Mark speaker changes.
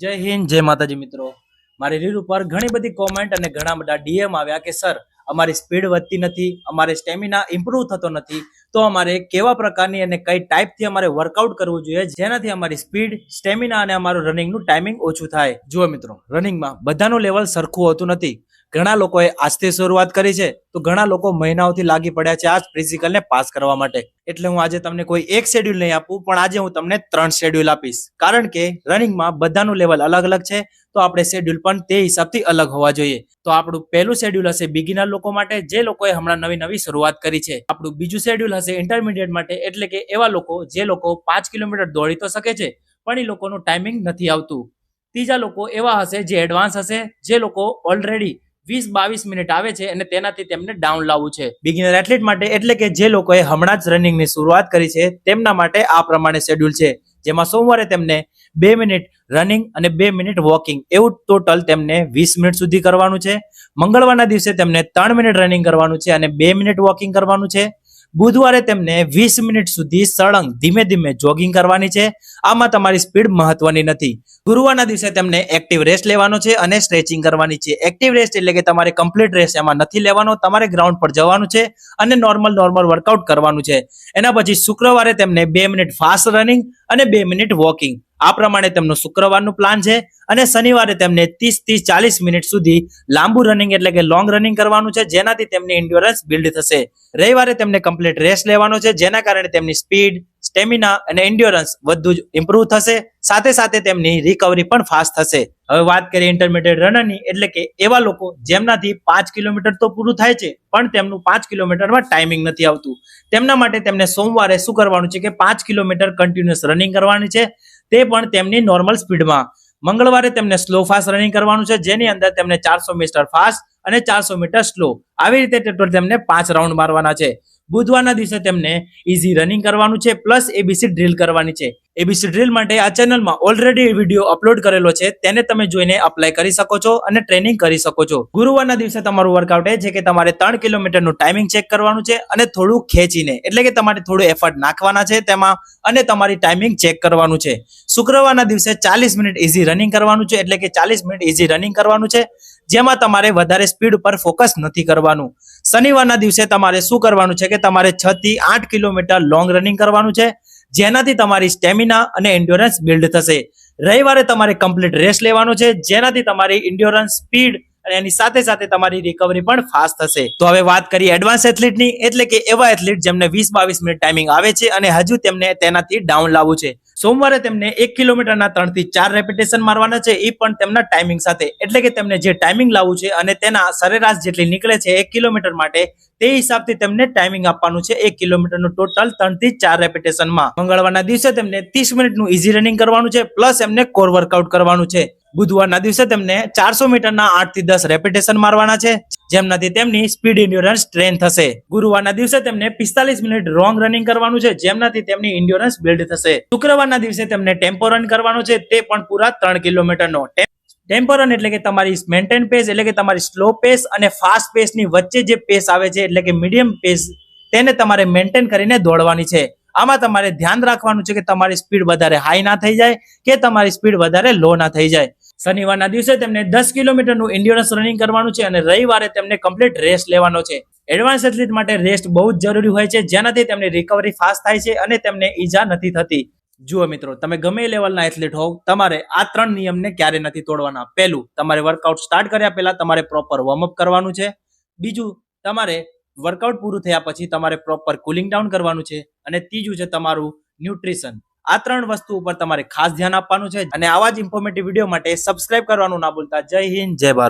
Speaker 1: જય હિન્દ, જય માતાજી મિત્રો. મારી રીલ ઉપર ઘણી બધી કોમેન્ટ અને ઘણા બધા ડીએમ આવ્યા કે, સર, અમારી સ્પીડ વધતી નથી, અમારે સ્ટેમિના ઇમ્પ્રુવ થતો નથી. તો અમારે કેવા પ્રકારની અને કઈ ટાઈપથી અમારે વર્કઆઉટ કરવું જોઈએ, જેનાથી અમારી સ્પીડ સ્ટેમિના અને અમારું રનિંગનું ટાઈમિંગ ઓછું થાય. જુઓ મિત્રો રનિંગમાં બધાનું લેવલ સરખું હોતું નથી. ઘણા લોકોએ આજથી શરૂઆત કરી છે, તો ઘણા લોકો મહિનાઓથી લાગી પડ્યા છે આ ફિઝિકલને પાસ કરવા માટે. એટલે હું આજે તમને કોઈ એક શેડ્યુલ નહીં આપું, પણ આજે હું તમને ત્રણ શેડ્યુલ આપીશ. કારણ કે રનિંગમાં બધાનું લેવલ અલગ અલગ છે, તો આપણે શેડ્યુલ પણ તે હિસાબથી અલગ હોવા જોઈએ. તો આપણું પહેલું શેડ્યુલ હશે બિગિનર લોકો માટે, જે લોકોએ હમણાં નવી નવી શરૂઆત કરી છે. આપણું બીજું શેડ્યુલ હશે ઇન્ટરમીડિયેટ માટે, એટલે કે એવા લોકો, જે લોકો પાંચ કિલોમીટર દોડી તો શકે છે, પણ એ લોકોનું ટાઈમિંગ નથી આવતું. ત્રીજા લોકો એવા હશે જે એડવાન્સ હશે, જે લોકો ઓલરેડી વીસ બાવીસ મિનિટ આવે છે અને તેનાથી તેમને ડાઉન લાવવું છે. બિગિનર એથ્લેટ માટે એટલે કે જે લોકોએ હમણાં જ રનિંગની શરૂઆત કરી છે, તેમના માટે આ પ્રમાણે શેડ્યુલ છે. જેમાં સોમવારે તેમને બે મિનિટ રનિંગ અને બે મિનિટ વોકિંગ એવું ટોટલ તેમને વીસ મિનિટ સુધી કરવાનું છે. મંગળવારના દિવસે તેમને ત્રણ મિનિટ રનિંગ કરવાનું છે અને બે મિનિટ વોકિંગ કરવાનું છે. બુધવારે તેમને વીસ મિનિટ સુધી સળંગ ધીમે ધીમે જોગિંગ કરવાની છે. આમાં તમારી સ્પીડ મહત્વની નથી. ગુરુવારના દિવસે તેમને એક્ટિવ રેસ્ટ લેવાનો છે અને સ્ટ્રેચિંગ કરવાની છે. એક્ટિવ રેસ્ટ એટલે કે તમારે કમ્પ્લીટ રેસ્ટ એમાં નથી લેવાનો, તમારે ગ્રાઉન્ડ પર જવાનું છે અને નોર્મલ નોર્મલ વર્કઆઉટ કરવાનું છે. એના પછી શુક્રવારે તેમને બે મિનિટ ફાસ્ટ રનિંગ અને બે મિનિટ વોકિંગ આ પ્રમાણે તેમનું શુક્રવારનું પ્લાન છે અને શનિવારે તેમને ત્રીસથી ચાલીસ મિનિટ સુધી લાંબુ રનિંગ એટલે કે લોંગ રનિંગ કરવાનું છે. જેનાથી તેમની એન્ડ્યોરન્સ બિલ્ડ થશે. રવિવારે તેમને કમ્પ્લીટ રેસ્ટ લેવાનો છે. જેના કારણે તેમની સ્પીડ સ્ટેમિના અને એન્ડ્યોરન્સ બધું જ ઇમ્પ્રુવ થશે. સાથે સાથે તેમની રિકવરી પણ ફાસ્ટ થશે. હવે વાત કરીએ ઇન્ટરમીડિયેટ રનરની એટલે કે એવા લોકો જેમનાથી પાંચ કિલોમીટર તો પૂરું થાય છે, પણ તેમનું પાંચ કિલોમીટરમાં ટાઈમિંગ નથી આવતું. તેમના માટે તેમને સોમવારે શું કરવાનું છે કે પાંચ કિલોમીટર કન્ટિન્યુઅસ રનિંગ કરવાની છે. તે પણ તેમની નોર્મલ સ્પીડમાં મંગળવારે તેમને સ્લો ફાસ્ટ રનિંગ કરવાનું છે, જેની અંદર તેમને ચારસો મીટર ફાસ્ટ અને ચારસો મીટર સ્લો આવી રીતે ટોટલ તેમને પાંચ રાઉન્ડ મારવાના છે. બુધવારના દિવસે તેમને ઇઝી રનિંગ કરવાનું છે પ્લસ એબીસી ડ્રીલ કરવાની છે. એબીસી ડ્રીલ માટે આ ચેનલમાં ઓલરેડી વીડિયો અપલોડ કરેલો છે, તેને તમે જોઈને અપ્લાય કરી શકો છો અને ટ્રેનિંગ કરી શકો છો. ગુરુવારના દિવસે તમારું વર્કઆઉટ એ છે કે તમારે ત્રણ કિલોમીટરનું ટાઈમિંગ ચેક કરવાનું છે અને થોડું ખેંચીને, એટલે કે તમારે થોડું એફર્ટ નાખવાના છે તેમાં અને તમારી ટાઈમિંગ ચેક કરવાનું છે. શુક્રવારના દિવસે ચાલીસ મિનિટ ઇઝી રનિંગ કરવાનું છે, એટલે કે ચાલીસ મિનિટ ઇઝી રનિંગ કરવાનું છે. જેમાં તમારે વધારે સ્પીડ ઉપર ફોકસ નથી કરવાનું. શનિવારના દિવસે તમારે શું કરવાનું છે કે તમારે છ થી આઠ કિલોમીટર લોંગ રનિંગ કરવાનું છે. જેનાથી તમારી સ્ટેમિના અને એન્ડ્યોરન્સ બિલ્ડ થશે. રવિવારે તમારે કમ્પ્લીટ રેસ્ટ લેવાનો છે. જેનાથી તમારી ઇન્ડ્યોરન્સ સ્પીડ અને એની સાથે સાથે તમારી રિકવરી પણ ફાસ્ટ થશે. તો હવે વાત કરીએ એડવાન્સ એથ્લીટની એટલે કે એવા એથ્લીટ જેમને વીસ બાવીસ મિનિટ ટાઈમિંગ આવે છે અને હજુ તેમને તેનાથી ડાઉન લાવવું છે. સોમવારે તેમને એક કિલોમીટરના ત્રણથી ચાર રેપિટેશન મારવાના છે એ પણ તેમના ટાઈમિંગ સાથે. એટલે કે તેમને જે ટાઈમિંગ લાવવું છે અને તેના સરેરાશ જેટલી નીકળે છે એક કિલોમીટર માટે, તે હિસાબથી તેમને ટાઈમિંગ આપવાનું છે એક કિલોમીટરનું ટોટલ ત્રણથી ચાર રેપિટેશનમાં મંગળવારના દિવસે તેમને ત્રીસ મિનિટનું ઇઝી રનિંગ કરવાનું છે પ્લસ એમને કોર વર્કઆઉટ કરવાનું છે. બુધવારના દિવસે તેમને ચારસો મીટરના આઠથી દસ રેપિટેશન મારવાના છે જેમનાથી તેમની સ્પીડ ઇન્ડ્યોરન્સ ટ્રેન થશે. ગુરુવારના દિવસે તેમને પિસ્તાલીસ મિનિટ રોંગ રનિંગ કરવાનું છે જેમનાથી તેમની ઇન્ડ્યોરન્સ બિલ્ડ થશે. શુક્રવારના દિવસે તેમને ટેમ્પો રન કરવાનો છે, તે પણ પૂરા ત્રણ કિલોમીટરનો. ટેમ્પો રન એટલે કે તમારી મેન્ટેન પેસ એટલે કે તમારી સ્લો પેસ અને ફાસ્ટ પેસની વચ્ચે જે પેસ આવે છે, એટલે કે મીડિયમ પેસ તેને તમારે મેન્ટેન કરીને દોડવાની છે. આમાં તમારે ધ્યાન રાખવાનું છે કે તમારી સ્પીડ વધારે હાઈ ના થઈ જાય કે તમારી સ્પીડ વધારે લો ના થઈ જાય. શનિવારના દિવસે તેમને દસ કિલોમીટરનું એન્ડ્યોરન્સ રનિંગ કરવાનું છે અને રવિવારે તેમને કમ્પ્લીટ રેસ્ટ લેવાનો છે. એડવાન્સ એથ્લીટ માટે રેસ્ટ બહુ જ જરૂરી હોય છે, જેનાથી તેમની રિકવરી ફાસ્ટ થાય છે અને તેમને ઈજા નથી થતી. જુઓ મિત્રો, તમે ગમે લેવલના એથ્લીટ હોવ, તમારે આ ત્રણ નિયમને ક્યારે નથી તોડવાના. પહેલું, તમારે વર્કઆઉટ સ્ટાર્ટ કર્યા પહેલા તમારે પ્રોપર વોર્મઅપ કરવાનું છે. બીજું, તમારે વર્કઆઉટ પૂરું થયા પછી તમારે પ્રોપર કુલિંગ ડાઉન કરવાનું છે. અને ત્રીજું છે તમારું ન્યુટ્રિશન આ ત્રણ વસ્તુ ઉપર તમારે ખાસ ધ્યાન આપવાનું છે. અને આવા જ ઇન્ફોર્મેટિવ વીડિયો માટે સબસ્ક્રાઇબ કરવાનું ના ભૂલતા. જય હિન્દ, જય ભારત.